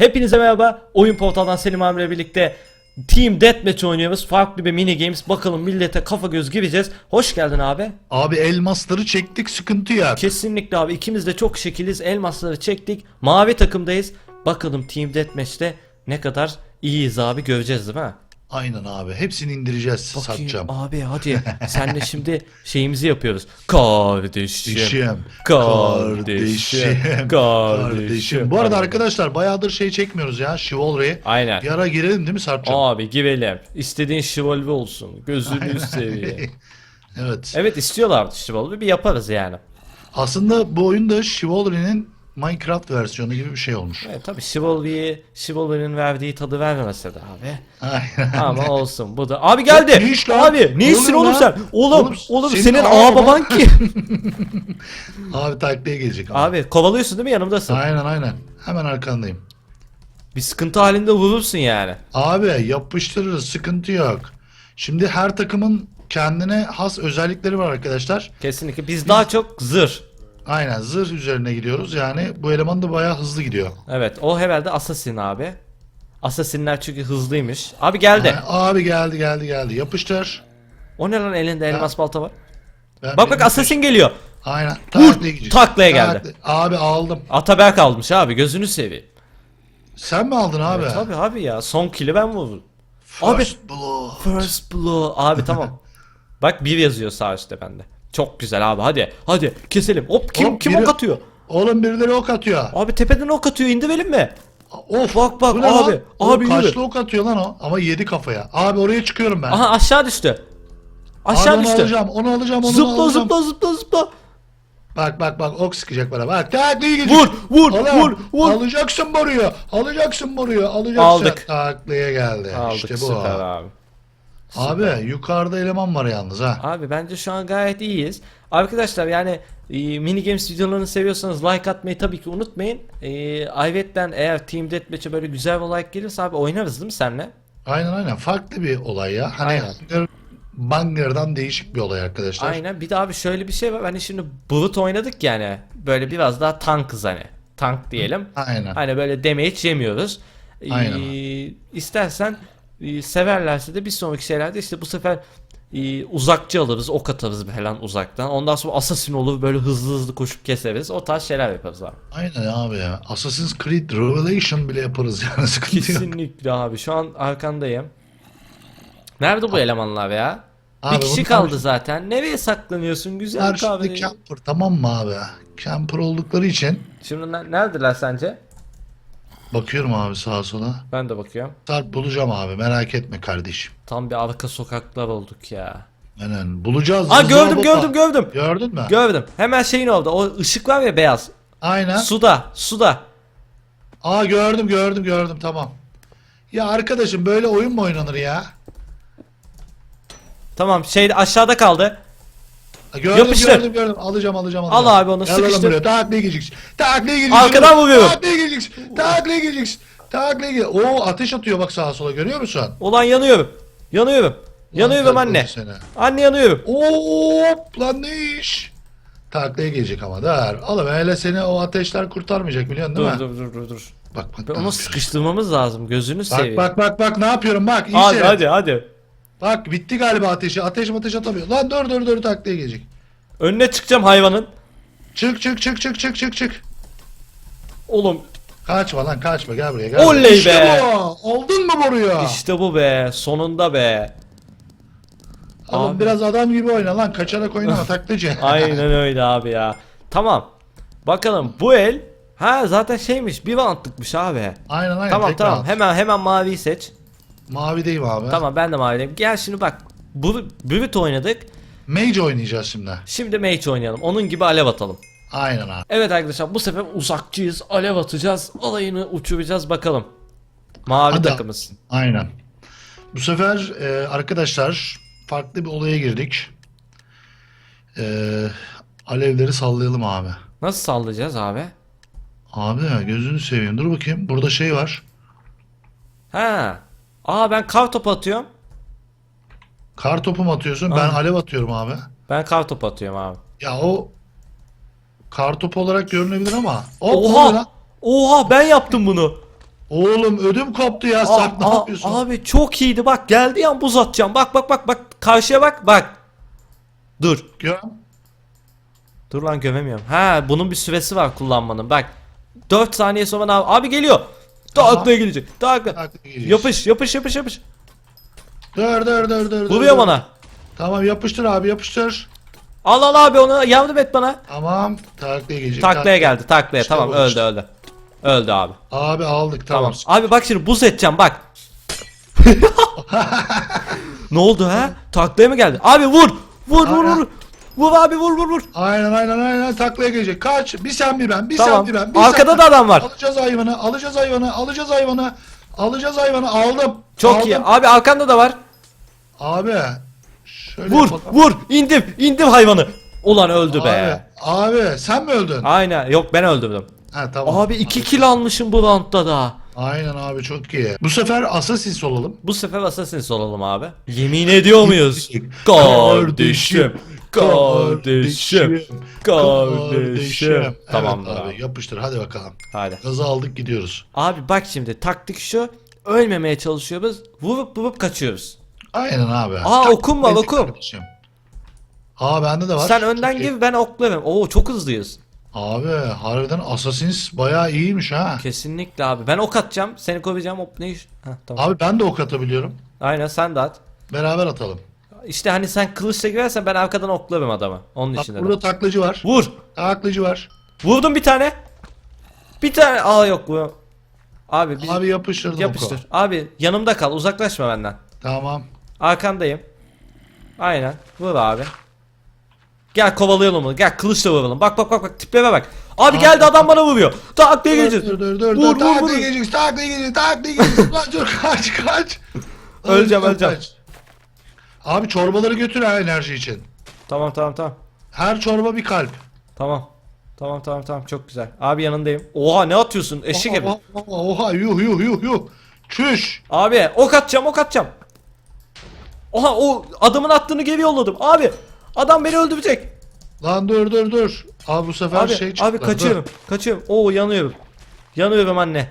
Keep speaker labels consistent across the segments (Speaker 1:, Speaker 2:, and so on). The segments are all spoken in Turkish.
Speaker 1: Hepinize merhaba. Oyun portaldan Selim abiyle birlikte Team Deathmatch oynuyoruz. Farklı bir mini games. Bakalım millete kafa göz gireceğiz. Hoş geldin abi.
Speaker 2: Abi elmasları çektik sıkıntı yok.
Speaker 1: Kesinlikle abi. ikimiz de çok şekiliz. Elmasları çektik. Mavi takımdayız. Bakalım Team Deathmatch'te ne kadar iyiyiz abi göreceğiz değil mi?
Speaker 2: Aynen abi. Hepsini indireceğiz,
Speaker 1: Bakayım
Speaker 2: satacağım.
Speaker 1: abi hadi. Senle şimdi şeyimizi yapıyoruz. Kardeşim.
Speaker 2: Kardeşim.
Speaker 1: Kardeşim.
Speaker 2: Kardeşim. Bu arada arkadaşlar bayağıdır şey çekmiyoruz ya. Chivalry.
Speaker 1: Aynen.
Speaker 2: Bir ara girelim değil mi Sarpcan?
Speaker 1: Abi girelim. İstediğin şivalve olsun. Gözünü seveyim.
Speaker 2: evet.
Speaker 1: Evet istiyorlardı şivalve bir yaparız yani.
Speaker 2: Aslında bu oyunda Chivalry'nin Minecraft versiyonu gibi bir şey olmuş.
Speaker 1: Evet tabi şivalveyi, şivalvenin verdiği tadı vermemese de abi.
Speaker 2: Aynen.
Speaker 1: Ama olsun bu da. Abi geldi.
Speaker 2: Ne iş lan?
Speaker 1: Abi
Speaker 2: Ne
Speaker 1: oğlum
Speaker 2: oluyor
Speaker 1: sen?
Speaker 2: lan?
Speaker 1: Oğlum,
Speaker 2: Oğlum, senin
Speaker 1: ağa baban kim?
Speaker 2: Abi taklaya gelecek ama.
Speaker 1: abi kovalıyorsun değil mi yanımdasın?
Speaker 2: Aynen aynen. Hemen arkandayım.
Speaker 1: Bir sıkıntı halinde vurursun yani.
Speaker 2: Abi yapıştırırız sıkıntı yok. Şimdi her takımın kendine has özellikleri var arkadaşlar.
Speaker 1: Kesinlikle. Biz daha çok zırh.
Speaker 2: Aynen zırh üzerine gidiyoruz. Yani bu eleman da bayağı hızlı gidiyor.
Speaker 1: Evet o herhalde assassin abi. Assassinler çünkü hızlıymış. Abi geldi.
Speaker 2: Ha, abi geldi geldi geldi. Yapıştır.
Speaker 1: O ne lan elinde elmas balta var.
Speaker 2: Ben
Speaker 1: Bak bak
Speaker 2: benim-
Speaker 1: assassin geliyor.
Speaker 2: Aynen.
Speaker 1: Vur,
Speaker 2: Taklaya gidecek.
Speaker 1: taklaya geldi.
Speaker 2: Takla- Abi aldım.
Speaker 1: Ataberk almış abi gözünü seveyim.
Speaker 2: Sen mi aldın abi?
Speaker 1: Tabii abi ya son kill'i ben vurdum. Abi
Speaker 2: First blood.
Speaker 1: first blow abi tamam. Bak bir yazıyor sağ üstte bende. Çok güzel abi hadi hadi keselim. Hop kim
Speaker 2: Hop,
Speaker 1: kim
Speaker 2: biri-
Speaker 1: ok atıyor?
Speaker 2: Oğlum birileri ok atıyor.
Speaker 1: Abi tepeden ok atıyor indirelim mi?
Speaker 2: Of.
Speaker 1: Bak, bak,
Speaker 2: bu ne
Speaker 1: abi,
Speaker 2: lan? Oğlum
Speaker 1: abi yürü.
Speaker 2: Kaçlı ok atıyor lan o? Ama yedi kafaya. Abi oraya çıkıyorum ben.
Speaker 1: Aha aşağı düştü. Aşağı
Speaker 2: Abi onu
Speaker 1: düştü.
Speaker 2: alacağım. Onu alacağım. Onu
Speaker 1: Zıpla
Speaker 2: alacağım.
Speaker 1: zıpla zıpla zıpla.
Speaker 2: Bak bak bak ok sıkacak bana. Bak taklayı gidecek.
Speaker 1: Vur vur
Speaker 2: Oğlum,
Speaker 1: vur vur.
Speaker 2: Alacaksın boruyu. Alacaksın boruyu. Alacaksın.
Speaker 1: Aldık.
Speaker 2: Taklaya geldi.
Speaker 1: Aldık
Speaker 2: işte bu.
Speaker 1: süper abi.
Speaker 2: Abi yukarıda eleman var yalnız ha.
Speaker 1: Abi bence şu an gayet iyiyiz. Arkadaşlar yani e, mini games videolarını seviyorsanız like atmayı tabii ki unutmayın. E, Ayvet'ten eğer Team Deathmatch'e böyle güzel bir like gelirse abi oynarız değil mi senle?
Speaker 2: Aynen aynen. Farklı bir olay ya. Hani
Speaker 1: Aynen.
Speaker 2: Bunger'dan değişik bir olay arkadaşlar.
Speaker 1: Aynen. Bir de abi şöyle bir şey var. Hani şimdi Brut oynadık yani. Böyle biraz daha tankız hani. Tank diyelim.
Speaker 2: Aynen.
Speaker 1: Hani böyle damage yemiyoruz. Ee,
Speaker 2: Aynen.
Speaker 1: istersen e, severlerse de bir sonraki şeylerde işte bu sefer e, uzakçı alırız, ok atarız falan uzaktan. Ondan sonra assassin olur böyle hızlı hızlı koşup keseriz. O tarz şeyler yaparız abi.
Speaker 2: Aynen abi ya. Assassin's Creed Revelation bile yaparız yani sıkıntı.
Speaker 1: Kesinlikle abi. Şu an arkandayım. Nerede bu elemanlar ya?
Speaker 2: Abi
Speaker 1: bir kişi kaldı zaten. Nereye saklanıyorsun güzel
Speaker 2: Bunlar
Speaker 1: kahve?
Speaker 2: camper tamam mı abi? Camper oldukları için
Speaker 1: Şimdi ne- neredeler sence?
Speaker 2: Bakıyorum abi sağa sola.
Speaker 1: Ben de bakıyorum.
Speaker 2: Sarp bulacağım abi merak etme kardeşim.
Speaker 1: Tam bir arka sokaklar olduk ya.
Speaker 2: Aynen bulacağız.
Speaker 1: Aa gördüm gördüm gördüm.
Speaker 2: Gördün mü?
Speaker 1: Gördüm. Hemen şeyin oldu. O ışık var ya beyaz.
Speaker 2: Aynen.
Speaker 1: Suda, suda.
Speaker 2: Aa gördüm gördüm gördüm tamam. Ya arkadaşım böyle oyun mu oynanır ya?
Speaker 1: Tamam şey aşağıda kaldı.
Speaker 2: Gördüm
Speaker 1: Yapıştır.
Speaker 2: gördüm gördüm. Alacağım alacağım alacağım.
Speaker 1: Al abi onu,
Speaker 2: Gel
Speaker 1: sıkıştır.
Speaker 2: buraya. Taklaya gireceksin. Taklaya gireceksin.
Speaker 1: Arkadan vuruyorum.
Speaker 2: Taklaya gireceksin. Taklaya gireceksin. Taklaya gireceksin. Oo ateş atıyor bak sağa sola görüyor musun?
Speaker 1: Ulan yanıyorum. Yanıyorum. Yanıyorum
Speaker 2: Lan
Speaker 1: anne.
Speaker 2: seni.
Speaker 1: Anne yanıyorum.
Speaker 2: Hop lan ne iş? Taklaya gelecek ama der. Oğlum hele seni o ateşler kurtarmayacak biliyorsun değil
Speaker 1: Dur
Speaker 2: mi?
Speaker 1: dur dur dur dur.
Speaker 2: Bak bak.
Speaker 1: Onu sıkıştırmamız lazım. Gözünü
Speaker 2: Bak
Speaker 1: seveyim.
Speaker 2: bak bak bak ne yapıyorum bak. iyi
Speaker 1: hadi
Speaker 2: seyret.
Speaker 1: hadi hadi.
Speaker 2: Bak bitti galiba ateşi. Ateş ateş atamıyor. Lan dur dur dur taklaya gelecek.
Speaker 1: Önüne çıkacağım hayvanın.
Speaker 2: Çık çık çık çık çık çık çık.
Speaker 1: Oğlum
Speaker 2: Kaçma lan kaçma gel buraya gel.
Speaker 1: Oley
Speaker 2: buraya. İşte
Speaker 1: be.
Speaker 2: bu. Oldun mu buraya?
Speaker 1: işte bu be. Sonunda be.
Speaker 2: Oğlum
Speaker 1: Abi.
Speaker 2: biraz adam gibi oyna lan. Kaçarak oynama taklacı.
Speaker 1: Aynen öyle abi ya. Tamam. Bakalım bu el Ha zaten şeymiş bir roundlıkmış abi.
Speaker 2: aynen aynen.
Speaker 1: Tamam tamam hemen hemen maviyi seç.
Speaker 2: Mavideyim abi.
Speaker 1: Tamam ben de mavideyim. Gel şimdi bak. Bu Brut oynadık.
Speaker 2: Mage oynayacağız şimdi.
Speaker 1: Şimdi Mage oynayalım. Onun gibi alev atalım.
Speaker 2: Aynen abi.
Speaker 1: Evet arkadaşlar bu sefer uzakçıyız. Alev atacağız. Alayını uçuracağız bakalım. Mavi
Speaker 2: Hadi.
Speaker 1: takımız.
Speaker 2: Aynen. Bu sefer e, arkadaşlar farklı bir olaya girdik. E, alevleri sallayalım abi.
Speaker 1: Nasıl sallayacağız abi?
Speaker 2: Abi gözünü seveyim. Dur bakayım. Burada şey var.
Speaker 1: Ha. Aa ben kar topu atıyorum.
Speaker 2: Kar topu mu atıyorsun? Ben
Speaker 1: Aynen.
Speaker 2: alev atıyorum abi.
Speaker 1: Ben kar topu atıyorum abi.
Speaker 2: Ya o kar topu olarak görünebilir ama. Hop, ne oluyor lan?
Speaker 1: Oha! Oha ben yaptım bunu.
Speaker 2: Oğlum ödüm koptu ya.
Speaker 1: Aa,
Speaker 2: Sarp ne
Speaker 1: aa,
Speaker 2: yapıyorsun?
Speaker 1: Abi çok iyiydi bak geldi yan buz atacağım. Bak bak bak bak karşıya bak bak. Dur.
Speaker 2: Gör.
Speaker 1: Dur lan gömemiyorum. Ha bunun bir süresi var kullanmanın bak. 4 saniye sonra ne yap- Abi geliyor.
Speaker 2: Tamam.
Speaker 1: Taklaya gelecek.
Speaker 2: Gideceğiz.
Speaker 1: Yapış yapış yapış yapış.
Speaker 2: Dur dur dur dur.
Speaker 1: Vuruyor
Speaker 2: dur.
Speaker 1: bana.
Speaker 2: Tamam yapıştır abi yapıştır.
Speaker 1: Al al abi ona yardım et bana.
Speaker 2: Tamam. Taklaya gelecek.
Speaker 1: Taklaya geldi taklaya
Speaker 2: İşte
Speaker 1: tamam
Speaker 2: bu,
Speaker 1: öldü
Speaker 2: işte.
Speaker 1: öldü. Öldü abi.
Speaker 2: Abi aldık tamam.
Speaker 1: Tamam. Abi bak şimdi buz edeceğim bak. ne oldu ha? Taklaya mı geldi? Abi vur. Vur vur vur. Vur abi vur vur vur.
Speaker 2: Aynen aynen aynen taklaya gelecek. Kaç. Bir sen bir ben. Bir
Speaker 1: Tamam.
Speaker 2: sen bir ben. Bir
Speaker 1: Arkada
Speaker 2: sen
Speaker 1: da adam var.
Speaker 2: Alacağız hayvanı. Alacağız hayvanı. Alacağız hayvanı. Alacağız hayvanı. Aldım.
Speaker 1: Çok
Speaker 2: Aldım.
Speaker 1: iyi. Abi arkanda da var.
Speaker 2: Abi. Şöyle
Speaker 1: Vur
Speaker 2: yapalım.
Speaker 1: vur indim indim hayvanı. Ulan öldü be.
Speaker 2: Abi, abi sen mi öldün?
Speaker 1: Aynen yok ben öldürdüm.
Speaker 2: Ha tamam.
Speaker 1: Abi 2 kill almışım bu roundda da.
Speaker 2: Aynen abi çok iyi. Bu sefer Assassin's olalım.
Speaker 1: Bu sefer Assassin's olalım abi. Yemin ediyor muyuz?
Speaker 2: Kardeşim,
Speaker 1: Kardeşim. Kardeşim. Tamamdır
Speaker 2: evet abi,
Speaker 1: abi.
Speaker 2: yapıştır hadi bakalım.
Speaker 1: Hadi.
Speaker 2: Gazı aldık gidiyoruz.
Speaker 1: Abi bak şimdi taktik şu. Ölmemeye çalışıyoruz. Vurup vurup kaçıyoruz.
Speaker 2: Aynen abi.
Speaker 1: Aa,
Speaker 2: Tak-
Speaker 1: okum var, okum.
Speaker 2: kardeşim. Aa bende de var.
Speaker 1: Sen önden
Speaker 2: Çok
Speaker 1: gir ben oklarım. Oo çok hızlıyız.
Speaker 2: Abi harbiden Assassin's bayağı iyiymiş ha.
Speaker 1: Kesinlikle abi. Ben ok atacağım. Seni koruyacağım. Hop ne iş? Heh, tamam.
Speaker 2: Abi ben de ok atabiliyorum.
Speaker 1: Aynen sen de at.
Speaker 2: Beraber atalım.
Speaker 1: İşte hani sen kılıçla girersen ben arkadan oklarım adamı. Onun
Speaker 2: Bak
Speaker 1: için
Speaker 2: burada taklacı var.
Speaker 1: Vur.
Speaker 2: Taklacı var.
Speaker 1: Vurdum bir tane. Bir tane. Aa yok bu. Abi biz
Speaker 2: Abi yapıştırdım
Speaker 1: yapıştır.
Speaker 2: oku.
Speaker 1: Abi yanımda kal. Uzaklaşma benden.
Speaker 2: Tamam.
Speaker 1: Arkandayım. Aynen. Vur abi. Gel kovalayalım onu. Gel kılıçla vuralım. Bak bak bak bak tiplere bak. Abi geldi adam bana vuruyor. Tak diye
Speaker 2: Dur
Speaker 1: geleceğiz.
Speaker 2: dur dur dur.
Speaker 1: Vur, vur, vur.
Speaker 2: Taklaya geleceksin. Taklaya geleceksin. Lan dur kaç kaç.
Speaker 1: Öleceğim, öleceğim.
Speaker 2: kaç. Abi çorbaları götür ha enerji için.
Speaker 1: Tamam tamam tamam.
Speaker 2: Her çorba bir kalp.
Speaker 1: Tamam. Tamam tamam tamam çok güzel. Abi yanındayım. Oha ne atıyorsun? Eşek gibi.
Speaker 2: Oha, oha, oha yuh yuh yuh yuh. Çüş.
Speaker 1: Abi ok atacağım ok atacağım. Oha o adamın attığını geri yolladım. Abi adam beni öldürecek.
Speaker 2: Lan dur dur dur. Abi bu sefer
Speaker 1: Abi
Speaker 2: şey çıktı.
Speaker 1: abi kaçıyorum. Kaçıyorum. Oo yanıyorum. Yanıyorum anne.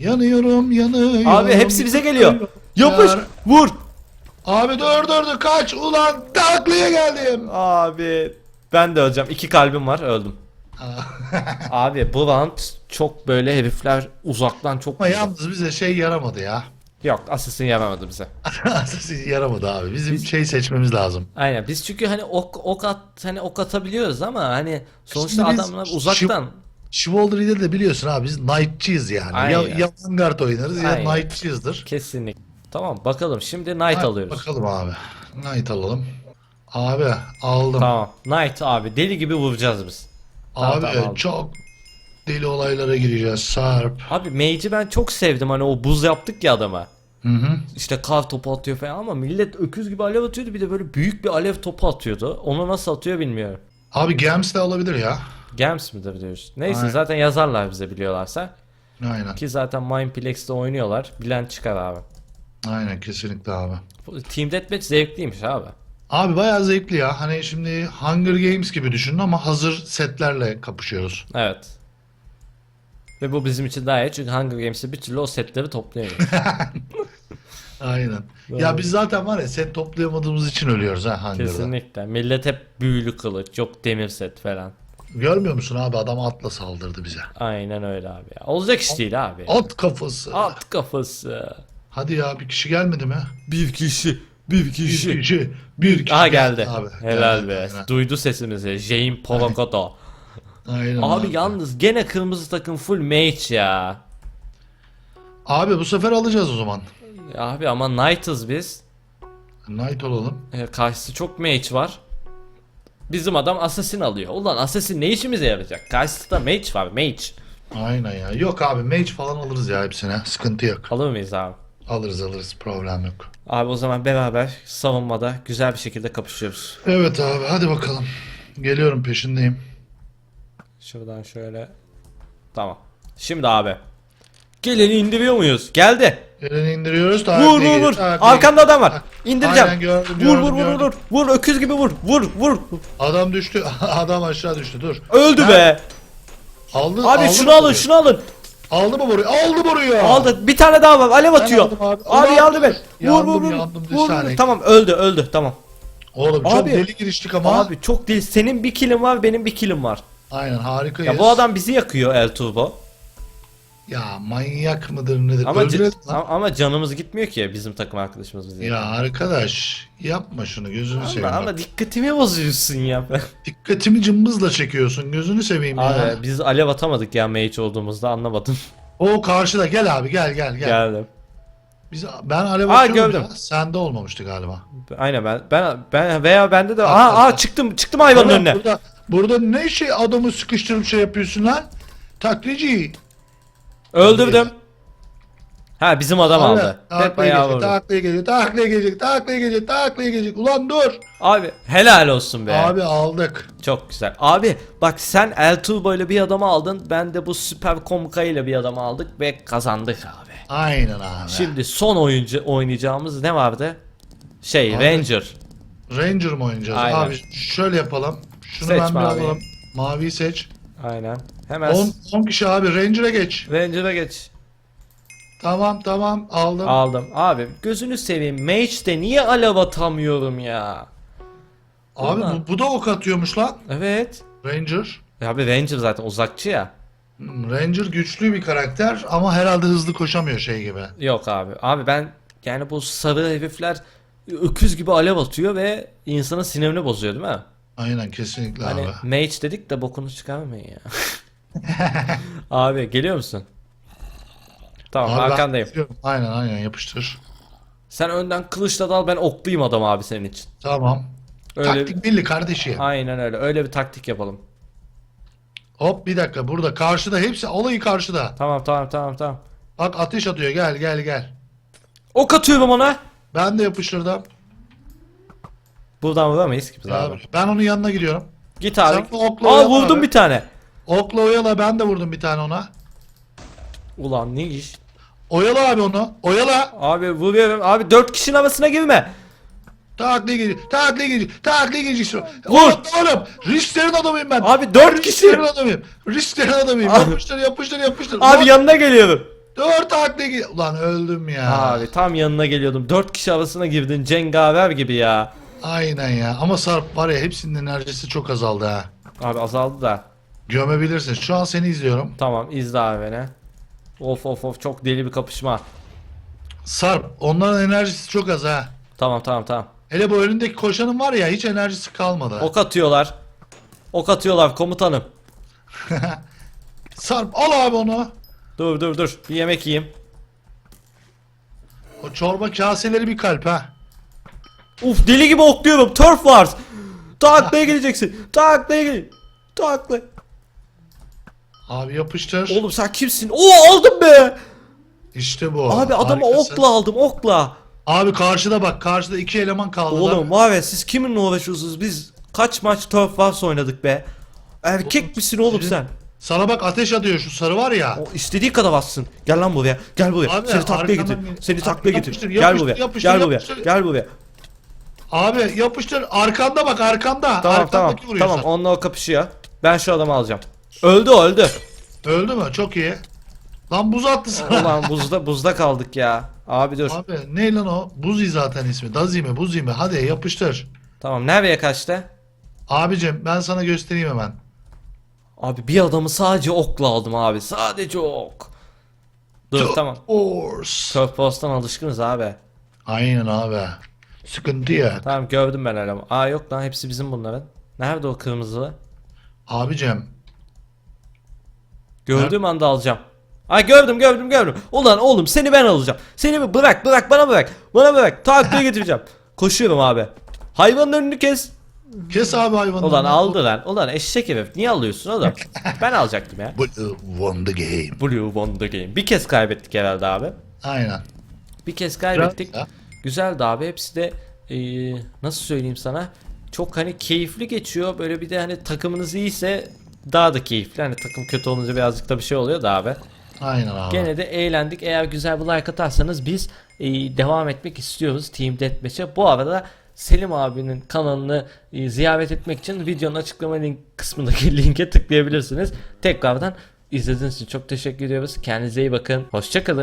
Speaker 2: Dur. Yanıyorum yanıyorum.
Speaker 1: Abi hepsi bize geliyor. Yapış. Vur.
Speaker 2: Abi dur dur dur kaç ulan taklaya geldim.
Speaker 1: Abi ben de öleceğim. İki kalbim var öldüm. Abi bu round çok böyle herifler uzaktan çok
Speaker 2: Ama yalnız bize şey yaramadı ya.
Speaker 1: Yok Assassin yapamadı bize.
Speaker 2: Assassin yaramadı abi. Bizim şey seçmemiz lazım.
Speaker 1: Aynen biz çünkü hani ok ok at hani ok atabiliyoruz ama hani sonuçta
Speaker 2: Şimdi biz
Speaker 1: adamlar uzaktan.
Speaker 2: Chivalry'de de biliyorsun abi biz Knight'çıyız yani. Ya,
Speaker 1: Aynen.
Speaker 2: ya Vanguard oynarız ya
Speaker 1: Aynen.
Speaker 2: Knight'çıyızdır.
Speaker 1: Kesinlikle. Tamam bakalım şimdi Knight
Speaker 2: Hadi
Speaker 1: alıyoruz.
Speaker 2: Bakalım abi. Knight alalım. Abi aldım.
Speaker 1: Tamam. Knight abi deli gibi vuracağız biz. Tamam,
Speaker 2: Abi
Speaker 1: tamam, aldım.
Speaker 2: çok deli olaylara gireceğiz Sarp.
Speaker 1: Abi Mage'i ben çok sevdim hani o buz yaptık ya adama.
Speaker 2: Hı hı.
Speaker 1: İşte kar topu atıyor falan ama millet öküz gibi alev atıyordu bir de böyle büyük bir alev topu atıyordu. Onu nasıl atıyor bilmiyorum.
Speaker 2: Abi Gems de alabilir ya.
Speaker 1: Gems midir diyoruz. Neyse
Speaker 2: Aynen.
Speaker 1: zaten yazarlar bize biliyorlarsa.
Speaker 2: Aynen.
Speaker 1: Ki zaten Mindplex'te oynuyorlar. Bilen çıkar abi.
Speaker 2: Aynen kesinlikle abi.
Speaker 1: Team Deathmatch zevkliymiş abi.
Speaker 2: Abi bayağı zevkli ya. Hani şimdi Hunger Games gibi düşünün ama hazır setlerle kapışıyoruz.
Speaker 1: Evet. Ve bu bizim için daha iyi çünkü Hunger Games'te bir türlü o setleri toplayamıyoruz.
Speaker 2: Aynen.
Speaker 1: Doğru.
Speaker 2: Ya biz zaten var ya set toplayamadığımız için ölüyoruz ha Hunger'da.
Speaker 1: Kesinlikle. Millet hep büyülü kılıç, yok demir set falan.
Speaker 2: Görmüyor musun abi adam atla saldırdı bize.
Speaker 1: Aynen öyle abi ya. Olacak iş değil abi.
Speaker 2: At kafası.
Speaker 1: At kafası.
Speaker 2: Hadi ya bir kişi gelmedi mi?
Speaker 1: Bir kişi, bir
Speaker 2: Bir kişi. Bir kişi.
Speaker 1: Aha geldi.
Speaker 2: Abi,
Speaker 1: Helal
Speaker 2: geldi,
Speaker 1: be.
Speaker 2: aynen.
Speaker 1: Duydu sesimizi. Jane Polokoto.
Speaker 2: Aynen
Speaker 1: abi yalnız gene kırmızı takım full mage ya.
Speaker 2: Abi bu sefer alacağız o zaman.
Speaker 1: Abi ama Knight'ız biz.
Speaker 2: Knight olalım.
Speaker 1: E, karşısı çok mage var. Bizim adam assassin alıyor. Ulan assassin ne işimize yarayacak? Karşısında mage var mage.
Speaker 2: Aynen ya. Yok abi mage falan alırız ya hepsine. Sıkıntı yok.
Speaker 1: Alır mıyız abi?
Speaker 2: Alırız alırız problem yok.
Speaker 1: Abi o zaman beraber savunmada güzel bir şekilde kapışıyoruz.
Speaker 2: Evet abi hadi bakalım. Geliyorum peşindeyim.
Speaker 1: Şuradan şöyle. Tamam. Şimdi abi. Geleni indiriyor muyuz? Geldi.
Speaker 2: Elini indiriyoruz.
Speaker 1: Vur
Speaker 2: takip
Speaker 1: vur vur. Arkanda
Speaker 2: edin.
Speaker 1: adam var. İndireceğim.
Speaker 2: Aynen gördüm,
Speaker 1: vur
Speaker 2: gördüm,
Speaker 1: vur vur
Speaker 2: gördüm.
Speaker 1: vur. Vur öküz gibi vur. Vur vur.
Speaker 2: Adam düştü. Adam aşağı düştü. Dur.
Speaker 1: Öldü
Speaker 2: Ha,
Speaker 1: be.
Speaker 2: Aldın.
Speaker 1: Abi
Speaker 2: aldın
Speaker 1: şunu
Speaker 2: mı
Speaker 1: alın
Speaker 2: burayı?
Speaker 1: şunu alın.
Speaker 2: Aldı mı boruyu? Aldı boruyu.
Speaker 1: Aldı. Bir tane daha var. Alev atıyor.
Speaker 2: abi.
Speaker 1: Abi,
Speaker 2: Ulan
Speaker 1: yardım et. Vur vur vur. Vur. Tamam öldü öldü. Tamam.
Speaker 2: Oğlum çok
Speaker 1: Abi.
Speaker 2: deli giriştik ama.
Speaker 1: Abi çok değil. Senin bir kilin var, benim bir kilim var.
Speaker 2: Aynen harikayız.
Speaker 1: Ya bu adam bizi yakıyor El Turbo.
Speaker 2: Ya manyak mıdır nedir?
Speaker 1: Ama,
Speaker 2: Öldürelim lan.
Speaker 1: ama, canımız gitmiyor ki bizim takım arkadaşımız yakıyor.
Speaker 2: Ya arkadaş yapma şunu gözünü seveyim.
Speaker 1: ama,
Speaker 2: bak.
Speaker 1: ama dikkatimi bozuyorsun ya.
Speaker 2: Dikkatimi cımbızla çekiyorsun gözünü seveyim ya.
Speaker 1: Abi biz alev atamadık ya mage olduğumuzda anlamadım.
Speaker 2: O karşıda gel abi gel gel gel.
Speaker 1: Geldim.
Speaker 2: Biz ben alev
Speaker 1: Aa,
Speaker 2: atıyorum
Speaker 1: gördüm.
Speaker 2: ya. Sende olmamıştı galiba.
Speaker 1: Aynen ben ben ben veya bende de aa, aa çıktım çıktım hayvanın
Speaker 2: Oğlum,
Speaker 1: önüne.
Speaker 2: Burada, burada ne şey adamı sıkıştırıp şey yapıyorsun lan? Taklici.
Speaker 1: Öldürdüm. Ha bizim adam
Speaker 2: Abi,
Speaker 1: aldı. Hep
Speaker 2: Taklaya
Speaker 1: ayağı
Speaker 2: gelecek,
Speaker 1: vurdu.
Speaker 2: taklaya gelecek, taklaya gelecek, taklaya gelecek, taklaya gelecek. Ulan dur.
Speaker 1: Abi helal olsun be.
Speaker 2: Abi aldık.
Speaker 1: Çok güzel. Abi bak sen El Turbo ile bir adamı aldın. Ben de bu Süper Komka ile bir adamı aldık ve kazandık abi.
Speaker 2: Aynen abi.
Speaker 1: Şimdi son oyuncu oynayacağımız ne vardı? Şey
Speaker 2: Abi,
Speaker 1: Ranger.
Speaker 2: Ranger mı oynayacağız?
Speaker 1: Aynen.
Speaker 2: Abi şöyle yapalım. Şunu
Speaker 1: Seç
Speaker 2: ben bir
Speaker 1: maviyi.
Speaker 2: alalım. Maviyi seç.
Speaker 1: Aynen. Hemen
Speaker 2: 10 10 kişi abi Ranger'a geç.
Speaker 1: Ranger'a geç.
Speaker 2: Tamam tamam aldım.
Speaker 1: Aldım. Abi gözünü seveyim. Mage'de niye alev atamıyorum ya?
Speaker 2: abi
Speaker 1: Ulan.
Speaker 2: bu, bu da ok atıyormuş lan.
Speaker 1: Evet.
Speaker 2: Ranger.
Speaker 1: Ya abi Ranger zaten uzakçı ya.
Speaker 2: Hmm, Ranger güçlü bir karakter ama herhalde hızlı koşamıyor şey gibi.
Speaker 1: Yok abi. Abi ben yani bu sarı herifler öküz gibi alev atıyor ve insanın sinirini bozuyor değil mi?
Speaker 2: Aynen kesinlikle
Speaker 1: Hani
Speaker 2: abi.
Speaker 1: mage dedik de bokunu çıkarmayın ya. abi geliyor musun? Tamam
Speaker 2: Abi ben
Speaker 1: arkandayım.
Speaker 2: Aynen aynen yapıştır.
Speaker 1: Sen önden kılıçla dal ben oklayayım adam abi senin için.
Speaker 2: Tamam.
Speaker 1: Öyle
Speaker 2: Taktik belli kardeşim.
Speaker 1: Aynen öyle. Öyle bir taktik yapalım.
Speaker 2: Hop bir dakika burada karşıda hepsi olayı karşıda.
Speaker 1: Tamam tamam tamam tamam.
Speaker 2: Bak ateş atıyor gel gel gel.
Speaker 1: Ok atıyorum ona.
Speaker 2: Ben de yapıştırdım.
Speaker 1: Buradan vuramayız ki biz
Speaker 2: Ya,
Speaker 1: abi.
Speaker 2: ben onun yanına gidiyorum.
Speaker 1: Git abi.
Speaker 2: Sen bu okla
Speaker 1: Aa vurdum
Speaker 2: abi.
Speaker 1: bir tane.
Speaker 2: Okla oyala ben de vurdum bir tane ona.
Speaker 1: Ulan ne iş?
Speaker 2: Oyala abi onu. Oyala.
Speaker 1: Abi vuruyorum. Abi dört kişinin arasına girme.
Speaker 2: Takliye gelecek. Takliye gelecek. Takliye gelecek.
Speaker 1: Vur.
Speaker 2: Oğlum. Risklerin adamıyım ben.
Speaker 1: Abi dört kişi.
Speaker 2: Risklerin adamıyım. Risklerin adamıyım.
Speaker 1: Abi.
Speaker 2: Yapıştır yapıştır yapıştır.
Speaker 1: Abi
Speaker 2: Ulan,
Speaker 1: yanına geliyorum.
Speaker 2: Dört takliye gel. Ulan öldüm ya.
Speaker 1: Abi tam yanına geliyordum. Dört kişi arasına girdin. Cengaver gibi ya.
Speaker 2: Aynen ya. Ama Sarp var ya hepsinin enerjisi çok azaldı ha.
Speaker 1: Abi azaldı da.
Speaker 2: Gömebilirsin. Şu an seni izliyorum.
Speaker 1: Tamam izle abi beni. Of of of çok deli bir kapışma.
Speaker 2: Sarp onların enerjisi çok az ha.
Speaker 1: Tamam tamam tamam.
Speaker 2: Hele bu önündeki koşanın var ya hiç enerjisi kalmadı.
Speaker 1: Ok atıyorlar. Ok atıyorlar komutanım.
Speaker 2: Sarp al abi onu.
Speaker 1: Dur dur dur. Bir yemek yiyeyim.
Speaker 2: O çorba kaseleri bir kalp ha.
Speaker 1: Uf deli gibi okluyorum. Turf Wars. Taklaya geleceksin. Taklaya gel. Takla.
Speaker 2: Abi yapıştır.
Speaker 1: Oğlum sen kimsin? Oo aldım be.
Speaker 2: İşte bu.
Speaker 1: Abi adamı
Speaker 2: Harikasın.
Speaker 1: okla aldım okla.
Speaker 2: Abi karşıda bak karşıda iki eleman kaldı.
Speaker 1: Oğlum var ya siz kiminle uğraşıyorsunuz? Biz kaç maç Turf Wars oynadık be. Erkek
Speaker 2: Oğlum,
Speaker 1: misin oğlum sen?
Speaker 2: Sana bak ateş atıyor şu sarı var ya.
Speaker 1: O istediği kadar bassın. Gel lan buraya. Gel buraya.
Speaker 2: Abi,
Speaker 1: Seni taklaya getir. Seni taklaya getir.
Speaker 2: yapıştır,
Speaker 1: Gel
Speaker 2: yapıştır,
Speaker 1: buraya.
Speaker 2: yapıştır,
Speaker 1: Gel buraya.
Speaker 2: yapıştır.
Speaker 1: Gel buraya.
Speaker 2: Abi yapıştır arkanda bak arkanda.
Speaker 1: Tamam tamam.
Speaker 2: Arkandaki
Speaker 1: Tamam
Speaker 2: sana.
Speaker 1: onunla o kapışıyor. Ben şu adamı alacağım. Öldü o, öldü.
Speaker 2: Öldü mü? Çok iyi. Lan buz attı sana.
Speaker 1: Ulan buzda buzda kaldık ya. Abi dur.
Speaker 2: Abi ne lan o? Buzi zaten ismi. Dazi mi? Buzi mi? Hadi yapıştır.
Speaker 1: Tamam nereye kaçtı?
Speaker 2: Abicim ben sana göstereyim hemen.
Speaker 1: Abi bir adamı sadece okla aldım abi. Sadece ok. Dur tamam.
Speaker 2: Force.
Speaker 1: Turf Post'tan alışkınız abi.
Speaker 2: Aynen abi. Sıkıntı ya.
Speaker 1: Tamam gördüm ben elemanı. Aa yok lan hepsi bizim bunların. Nerede o kırmızı?
Speaker 2: Abicim.
Speaker 1: Gördüğüm anda alacağım. Ay gördüm gördüm gördüm. Ulan oğlum seni ben alacağım. Seni mi bırak bırak bana bırak. Bana bırak. Taklaya getireceğim. Koşuyorum abi. Hayvanın önünü kes.
Speaker 2: Kes abi hayvanı.
Speaker 1: Ulan aldı lan. Ulan eşek herif. Niye alıyorsun oğlum? ben alacaktım ya.
Speaker 2: Blue won the game.
Speaker 1: Blue won the game. Bir kez kaybettik herhalde abi.
Speaker 2: Aynen.
Speaker 1: Bir kez kaybettik.
Speaker 2: Ya.
Speaker 1: Güzeldi abi. Hepsi de eee, nasıl söyleyeyim sana? Çok hani keyifli geçiyor. Böyle bir de hani takımınız iyiyse daha da keyifli. Hani takım kötü olunca birazcık da bir şey oluyor da abi.
Speaker 2: Aynen abi.
Speaker 1: Gene de eğlendik. Eğer güzel bir like atarsanız biz e, devam etmek istiyoruz Team Deathmatch'e. Bu arada Selim abinin kanalını e, ziyaret etmek için videonun açıklama link kısmındaki linke tıklayabilirsiniz. Tekrardan izlediğiniz için çok teşekkür ediyoruz. Kendinize iyi bakın. Hoşçakalın.